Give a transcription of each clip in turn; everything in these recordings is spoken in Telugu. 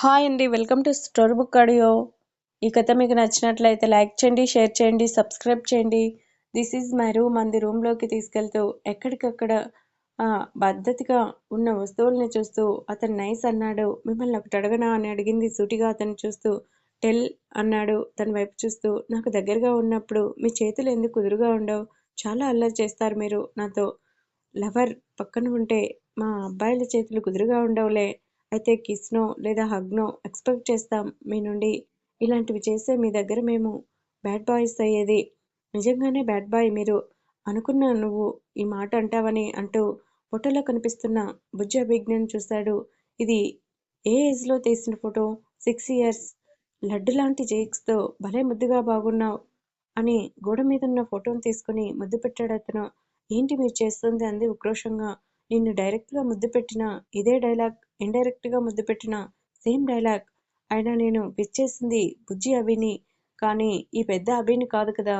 హాయ్ అండి welcome to story book audio. ఈ కథ మీకు నచ్చినట్లయితే లైక్ చేయండి షేర్ చేయండి సబ్స్క్రైబ్ చేయండి. దిస్ ఈజ్ మై రూమ్ అంది రూమ్లోకి తీసుకెళ్తూ ఎక్కడికక్కడ ఆ పద్ధతిగా ఉన్న వస్తువుల్ని చూస్తూ అతను నైస్ అన్నాడు మిమ్మల్ని ఒకటి అడగనా? అని అడిగింది సూటిగా అతను చూస్తూ. టెల్ అన్నాడు తన వైపు చూస్తూ. నాకు దగ్గరగా ఉన్నప్పుడు మీ చేతులు ఎందుకు కుదురుగా ఉండవు? చాలా అల్లరి చేస్తారు మీరు. నాతో లవర్ పక్కన ఉంటే మా అబ్బాయిల చేతులు కుదురుగా ఉండవులే. అయితే కిస్నో లేదా హగ్నో ఎక్స్పెక్ట్ చేస్తాం మీ నుండి. ఇలాంటివి చేసే మీ దగ్గర మేము బ్యాడ్ బాయ్స్ అయ్యేది. నిజంగానే బ్యాడ్ బాయ్ మీరు అనుకున్నా నువ్వు ఈ మాట అంటావని అంటూ ఫోటోలో కనిపిస్తున్న బుజ్జ అభిజ్ఞను చూశాడు. ఇది ఏ ఏజ్లో తీసిన ఫోటో? Six years. లడ్డు లాంటి జేక్స్తో భలే ముద్దుగా బాగున్నావు అని గోడ మీద ఉన్న ఫోటోను తీసుకుని ముద్దు పెట్టాడు అతను. ఏంటి మీరు చేస్తుంది అంది ఉక్రోషంగా. నిన్ను డైరెక్ట్గా ముద్దు పెట్టిన ఇదే డైలాగ్. ఇండైరెక్ట్గా ముద్దు పెట్టిన సేమ్ డైలాగ్. అయినా నేను పిచ్చేసింది బుజ్జి అభిని. కానీ ఈ పెద్ద అభిని కాదు కదా.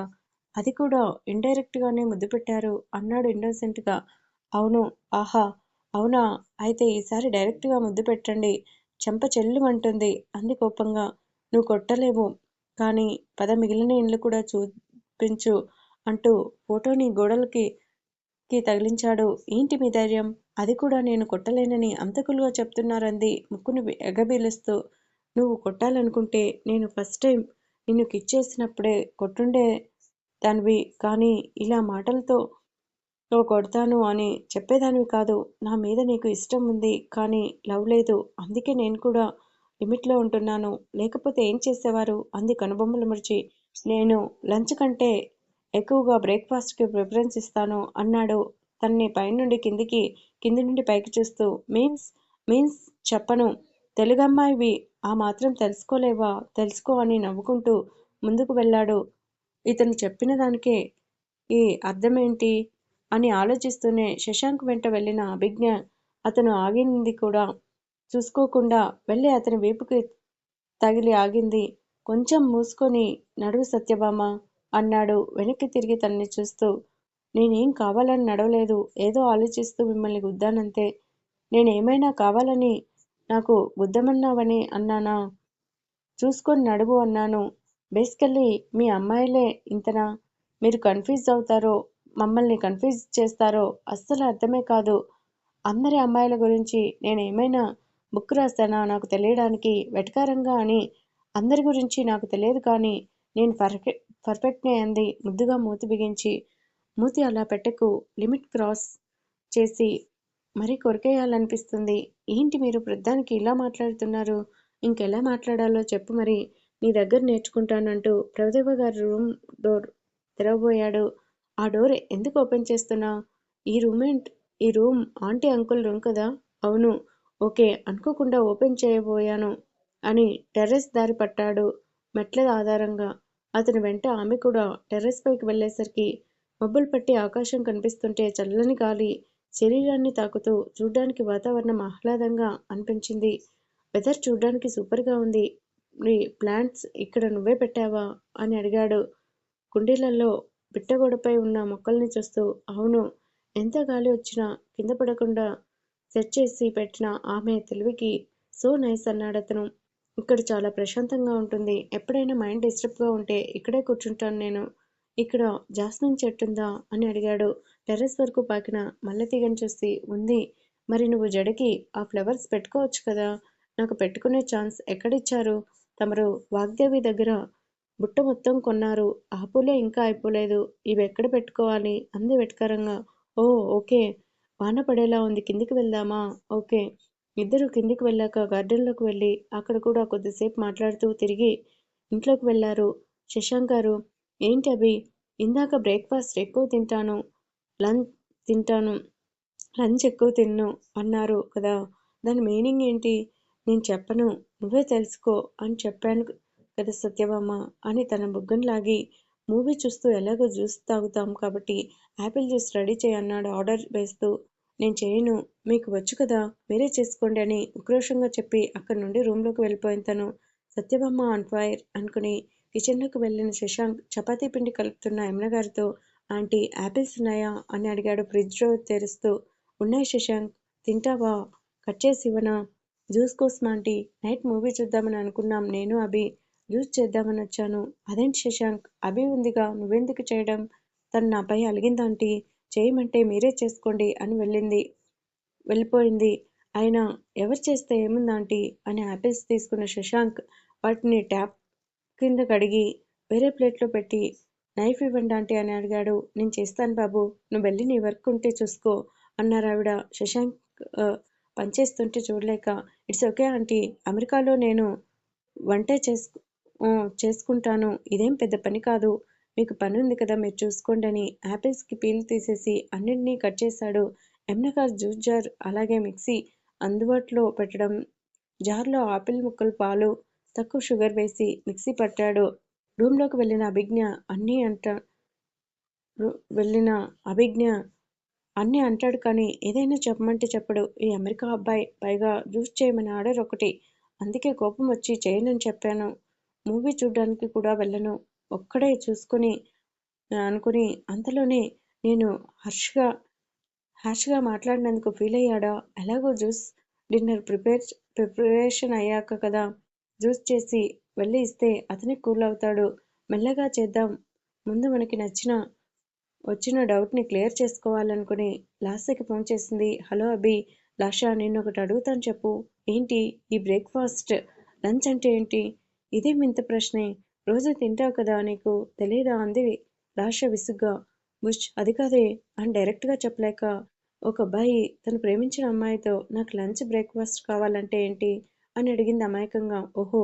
అది కూడా ఇండైరెక్ట్గానే ముద్దు పెట్టారు అన్నాడు ఇండోసెంట్గా అవును ఆహా అవునా? అయితే ఈసారి డైరెక్ట్గా ముద్దు పెట్టండి. చెంప చెల్లుమంటుంది అంది కోపంగా. నువ్వు కొట్టలేవు. కానీ పద మిగిలిన ఇండ్లు కూడా చూపించు అంటూ ఫోటోని గోడలకి కి తగిలించాడు. ఏంటి మీ ధైర్యం? అది కూడా నేను కొట్టలేనని అంతకులుగా చెప్తున్నారంది. ముక్కును ఎగబీలుస్తూ నువ్వు కొట్టాలనుకుంటే నేను ఫస్ట్ టైం నిన్ను కిచ్చేసినప్పుడే కొట్టుండే దానివి కానీ ఇలా మాటలతో కొడతాను అని చెప్పేదానివి కాదు. నా మీద నీకు ఇష్టం ఉంది కానీ లవ్ లేదు. అందుకే నేను కూడా లిమిట్లో ఉంటున్నాను. లేకపోతే ఏం చేసేవారు? అంది కనుబొమ్మలు మురిచి. నేను లంచ్ కంటే ఎక్కువగా బ్రేక్ఫాస్ట్కి ప్రిఫరెన్స్ ఇస్తాను అన్నాడు తన్ని పైనుండి కిందికి కింది నుండి పైకి చూస్తూ మీన్స్ మీన్స్ చెప్పను. తెలుగమ్మాయివి ఆ మాత్రం తెలుసుకోలేవా? తెలుసుకో అని నవ్వుకుంటూ ముందుకు వెళ్ళాడు. ఇతను చెప్పిన దానికే ఈ అర్థమేంటి అని ఆలోచిస్తూనే శశాంక్ వెంట వెళ్ళిన అభిజ్ఞ అతను ఆగింది కూడా. చూసుకోకుండా వెళ్ళి అతని వీపుకి తగిలి ఆగింది. కొంచెం మూసుకొని నడువు సత్యభామ అన్నాడు. వెనక్కి తిరిగి తనని చూస్తూ నేనేం కావాలని నడవలేదు. ఏదో ఆలోచిస్తూ మిమ్మల్ని గుద్దానంతే. నేనేమైనా కావాలని నాకు గుద్దమన్నావని అన్నానా? చూసుకొని నడువు అన్నాను. బేసికల్లీ మీ అమ్మాయిలే ఇంతనా? మీరు కన్ఫ్యూజ్ అవుతారో మమ్మల్ని కన్ఫ్యూజ్ చేస్తారో అస్సలు అర్థమే కాదు. అందరి అమ్మాయిల గురించి నేను ఏమైనా బుక్ రాస్తానా నాకు తెలియడానికి వెటకారంగా అని? అందరి గురించి నాకు తెలియదు కానీ నేను పర్ఫెక్ట్ పర్ఫెక్ట్నే అంది ముద్దుగా మూతి బిగించి. మూతి అలా పెట్టకు లిమిట్ క్రాస్ చేసి మరీ కొరికేయాలనిపిస్తుంది. ఏంటి మీరు ప్రధానికి ఇలా మాట్లాడుతున్నారు? ఇంకెలా మాట్లాడాలో చెప్పు మరి. నీ దగ్గర నేర్చుకుంటానంటూ ప్రభుదేవ గారి రూమ్ డోర్ తెరవబోయాడు. ఆ డోర్ ఎందుకు ఓపెన్ చేస్తున్నా? ఈ రూమేంట్ ఈ రూమ్ ఆంటీ అంకుల్ రూమ్ కదా? అవును. ఓకే అనుకోకుండా ఓపెన్ చేయబోయాను అని టెర్రస్ దారి పట్టాడు మెట్ల ఆధారంగా. అతని వెంట ఆమె కూడా టెర్రస్ పైకి వెళ్ళేసరికి మబ్బులు పట్టి ఆకాశం కనిపిస్తుంటే చల్లని గాలి శరీరాన్ని తాకుతూ చూడ్డానికి వాతావరణం ఆహ్లాదంగా అనిపించింది. వెదర్ చూడ్డానికి సూపర్గా ఉంది. నీ ప్లాంట్స్ ఇక్కడ నువ్వే పెట్టావా? అని అడిగాడు. కుండీలలో పిట్టగోడపై ఉన్న మొక్కల్ని చూస్తూ అవును ఎంత గాలి వచ్చినా కింద పడకుండా సెట్ చేసి పెట్టిన ఆమె తెలివికి సో నైస్ అన్నాడతను ఇక్కడ చాలా ప్రశాంతంగా ఉంటుంది. ఎప్పుడైనా మైండ్ డిస్టర్బ్గా ఉంటే ఇక్కడే కూర్చుంటాను నేను. ఇక్కడ జాస్మిన్ చెట్టుందా అని అడిగాడు. టెర్రస్ వరకు పాకిన మల్లెతీగను చూసి ఉంది. మరి నువ్వు జడకి ఆ ఫ్లవర్స్ పెట్టుకోవచ్చు కదా? నాకు పెట్టుకునే ఛాన్స్ ఎక్కడిచ్చారు? తమరు వాగ్దేవి దగ్గర బుట్ట మొత్తం కొన్నారు. ఆ పూలే ఇంకా అయిపోలేదు. ఇవి ఎక్కడ పెట్టుకోవాలి? అంది వెటకరంగా. ఓ ఓకే. వాన పడేలా ఉంది. కిందికి వెళ్దామా? ఓకే. ఇద్దరు కిందికి వెళ్ళాక గార్డెన్లోకి వెళ్ళి అక్కడ కూడా కొద్దిసేపు మాట్లాడుతూ తిరిగి ఇంట్లోకి వెళ్ళారు. శశాంక్ గారు ఏంటి అభి? ఇందాక బ్రేక్ఫాస్ట్ ఎక్కువ తింటాను లంచ్ తింటాను లంచ్ ఎక్కువ తిన్ను అన్నారు కదా. దాని మీనింగ్ ఏంటి? నేను చెప్పను నువ్వే తెలుసుకో అని చెప్పాను కదా సత్యభామ అని తన బుగ్గను లాగి మూవీ చూస్తూ ఎలాగో జ్యూస్ తాగుతాం కాబట్టి యాపిల్ జ్యూస్ రెడీ చేయన్నాడు ఆర్డర్ వేస్తూ. నేను చేయను మీకు వచ్చు కదా మీరే చేసుకోండి అని ఉక్రోషంగా చెప్పి అక్కడి నుండి రూమ్లోకి వెళ్ళిపోయిన తను. సత్యభామ ఆన్ ఫైర్ అనుకుని కిచెన్లోకి వెళ్ళిన శశాంక్ చపాతీ పిండి కలుపుతున్న యమునగారితో ఆంటీ యాపిల్స్ ఉన్నాయా? అని అడిగాడు ఫ్రిడ్జ్లో తెరుస్తూ. ఉన్నాయి శశాంక్. తింటావా? కట్ చేసి ఇవ్వనా? జ్యూస్ కోసం ఆంటీ. నైట్ మూవీ చూద్దామని అనుకున్నాం. నేను అభి. జ్యూస్ చేద్దామని వచ్చాను. అదేంటి శశాంక్? అభి ఉందిగా. నువ్వెందుకు చేయడం? తను నాపై అలిగిందాంటీ చేయమంటే మీరే చేసుకోండి అని వెళ్ళింది. వెళ్ళిపోయింది. అయినా ఎవరు చేస్తే ఏముందాంటీ అని యాపిల్స్ తీసుకున్న శశాంక్ వాటిని ట్యాప్ కింద కడిగి వేరే ప్లేట్లో పెట్టి నైఫ్ ఇవ్వండి ఆంటీ అని అడిగాడు. నేను చేస్తాను బాబు నువ్వు వెళ్ళి నీ వర్క్ ఉంటే చూసుకో అన్నారు ఆవిడ. శశాంక్ పనిచేస్తుంటే చూడలేక ఇట్స్ ఓకే ఆంటీ అమెరికాలో నేను వంటే చేసుకు చేసుకుంటాను. ఇదేం పెద్ద పని కాదు. మీకు పని ఉంది కదా మీరు చూసుకోండి అని యాపిల్స్కి పీల్ తీసేసి అన్నింటినీ కట్ చేశాడు. ఎమ్నకార్ జ్యూస్ జార్ అలాగే మిక్సీ అందుబాటులో పెట్టడం జార్లో ఆపిల్ ముక్కలు పాలు తక్కువ షుగర్ వేసి మిక్సీ పట్టాడు. రూమ్లోకి వెళ్ళిన అభిజ్ఞ అన్నీ అంట వెళ్ళిన అభిజ్ఞ అన్నీ అంటాడు కానీ ఏదైనా చెప్పమంటే చెప్పడు. ఈ అమెరికా అబ్బాయి పైగా జ్యూస్ చేయమని ఆర్డర్ ఒకటి. అందుకే కోపం వచ్చి చేయనని చెప్పాను. మూవీ చూడడానికి కూడా వెళ్ళను. ఒక్కడే చూసుకొని అనుకుని అంతలోనే నేను హర్ష్గా హ్యాష్గా మాట్లాడినందుకు ఫీల్ అయ్యాడా? ఎలాగో జ్యూస్ డిన్నర్ ప్రిపేర్ ప్రిపరేషన్ అయ్యాక కదా. జ్యూస్ చేసి వెళ్ళి ఇస్తే అతనే కూల్ అవుతాడు మెల్లగా చేద్దాం. ముందు మనకి నచ్చిన వచ్చిన డౌట్ని క్లియర్ చేసుకోవాలనుకుని లాస్యకి ఫోన్ చేసింది. హలో అభి లాషా నేను ఒకటి అడుగుతాను చెప్పు. ఏంటి? ఈ బ్రేక్ఫాస్ట్ లంచ్ అంటే ఏంటి? ఇదే ఇంత ప్రశ్నే? రోజు తింటావు కదా నీకు? తెలియదా అంది లాష విసుగ్గా. బుష్ అది కాదే. అని డైరెక్ట్గా చెప్పలేక ఒక అబ్బాయి తను ప్రేమించిన అమ్మాయితో నాకు లంచ్ బ్రేక్ఫాస్ట్ కావాలంటే ఏంటి? అని అడిగింది అమాయకంగా. ఓహో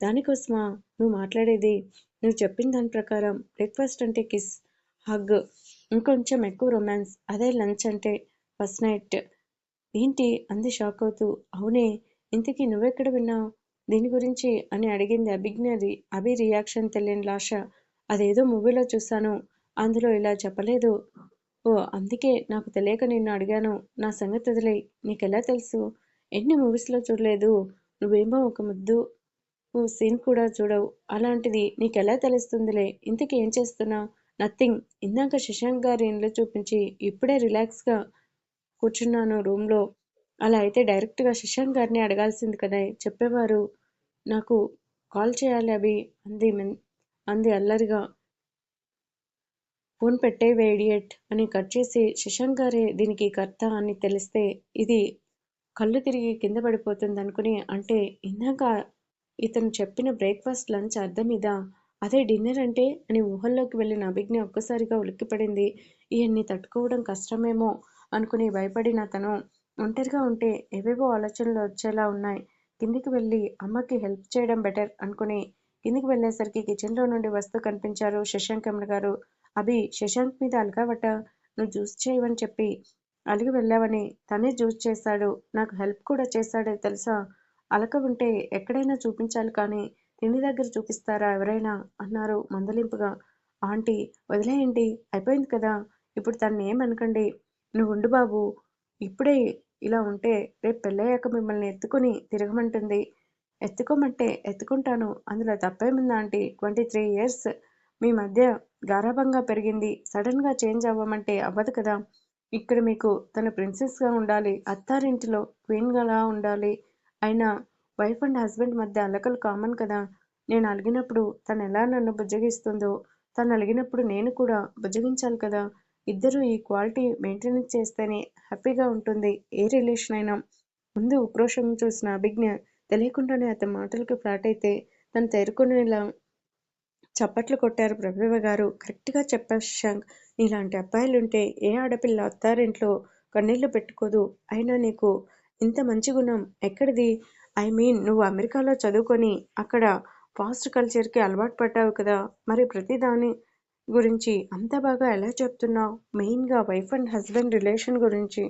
దానికోసమా? నువ్వు మాట్లాడేది? నువ్వు చెప్పిన దాని ప్రకారం బ్రేక్ఫాస్ట్ అంటే కిస్ హగ్ ఇంకొంచెం ఎక్కువ రొమాన్స్ అదే లంచ్ అంటే ఫస్ట్ నైట్. ఏంటి? అంది షాక్ అవుతూ. అవునే ఇంతకీ నువ్వెక్కడ విన్నావు? దీని గురించి అని అడిగింది అభిజ్ఞది. అభి రియాక్షన్ తెలియని లాష. అదేదో మూవీలో చూశాను. అందులో ఇలా చెప్పలేదు. ఓ అందుకే నాకు తెలియక నిన్ను అడిగాను. నా సంగతి వదిలే నీకెలా తెలుసు? ఎన్ని మూవీస్లో చూడలేదు? నువ్వేమో ఒక ముద్దు సీన్ కూడా చూడవు. అలాంటిది నీకెలా తెలుస్తుందిలే? ఇంతకీ ఏం చేస్తున్నావు? నథింగ్. ఇందాక శశాంక్ గారి ఇంట్లో చూపించి ఇప్పుడే రిలాక్స్గా కూర్చున్నాను రూమ్లో. అలా అయితే డైరెక్ట్గా శశాంక్ గారిని అడగాల్సింది కదా. చెప్పేవారు నాకు కాల్ చేయాలి అవి అంది మెన్- అంది అల్లరిగా. ఫోన్ పెట్టేవే ఇడియట్ అని కట్ చేసి శశాంక్ గారే దీనికి కర్త అని తెలిస్తే ఇది కళ్ళు తిరిగి కింద పడిపోతుంది అనుకుని అంటే ఇందాక ఇతను చెప్పిన బ్రేక్ఫాస్ట్ లంచ్ అర్థం ఇదా? అదే డిన్నర్ అంటే? అని ఊహల్లోకి వెళ్ళిన అభిజ్ఞ ఒక్కసారిగా ఉలిక్కిపడింది. ఈయన్ని తట్టుకోవడం కష్టమేమో అనుకుని భయపడిన తను. ఒంటరిగా ఉంటే ఏవేవో ఆలోచనలు వచ్చేలా ఉన్నాయి. కిందికి వెళ్ళి అమ్మకి హెల్ప్ చేయడం బెటర్ అనుకుని కిందికి వెళ్ళేసరికి కిచెన్లో నుండి వస్తూ కనిపించారు శశాంక్ అమ్మ గారు. అభి శశాంక్ మీద అలగావట నువ్వు జ్యూస్ చేయవని చెప్పి అలిగి వెళ్ళావని తనే జ్యూస్ చేశాడు. నాకు హెల్ప్ కూడా చేశాడు తెలుసా? అలక ఉంటే ఎక్కడైనా చూపించాలి కానీ తిండి దగ్గర చూపిస్తారా ఎవరైనా? అన్నారు మందలింపుగా. ఆంటీ వదిలేయండి అయిపోయింది కదా. ఇప్పుడు తన్ని ఏమనకండి నువ్వు ఉండు బాబు. ఇప్పుడే ఇలా ఉంటే రేపు పెళ్ళయ్యాక మిమ్మల్ని ఎత్తుకుని తిరగమంటుంది. ఎత్తుకోమంటే ఎత్తుకుంటాను. అందులో తప్పేముందా ఆంటీ? Twenty three years. మీ మధ్య గారాభంగా పెరిగింది. సడన్గా చేంజ్ అవ్వమంటే అవ్వదు కదా. ఇక్కడ మీకు తన ప్రిన్సెస్గా ఉండాలి అత్తారింటిలో క్వీన్గా ఉండాలి. అయినా వైఫ్ అండ్ హస్బెండ్ మధ్య అలకలు కామన్ కదా. నేను అలిగినప్పుడు తను ఎలా నన్ను బుజ్జగిస్తుందో తను అలిగినప్పుడు నేను కూడా బుజ్జగించాలి కదా. ఇద్దరూ ఈ క్వాలిటీ మెయింటెనెన్స్ చేస్తేనే హ్యాపీగా ఉంటుంది. ఏ రిలేషన్ అయినా. ముందు ఉక్రోషం చూసిన అభిజ్ఞ తెలియకుండానే అతని మాటలకు ఫ్లాట్ అయితే తను తేరుకునేలా చప్పట్లు కొట్టారు ప్రభుదేవ గారు. కరెక్ట్గా చెప్పా శశాంక్. నీలాంటి అబ్బాయిలుంటే ఏ ఆడపిల్ల అత్తారింట్లో కన్నీళ్ళు పెట్టుకోదు. అయినా నీకు ఇంత మంచి గుణం ఎక్కడిది? ఐ మీన్ నువ్వు అమెరికాలో చదువుకొని అక్కడ ఫాస్ట్ కల్చర్కి అలవాటు పడ్డావు కదా. మరి ప్రతి దాని గురించి అంత బాగా ఎలా చెప్తున్నావు? మెయిన్గా వైఫ్ అండ్ హస్బెండ్ రిలేషన్ గురించి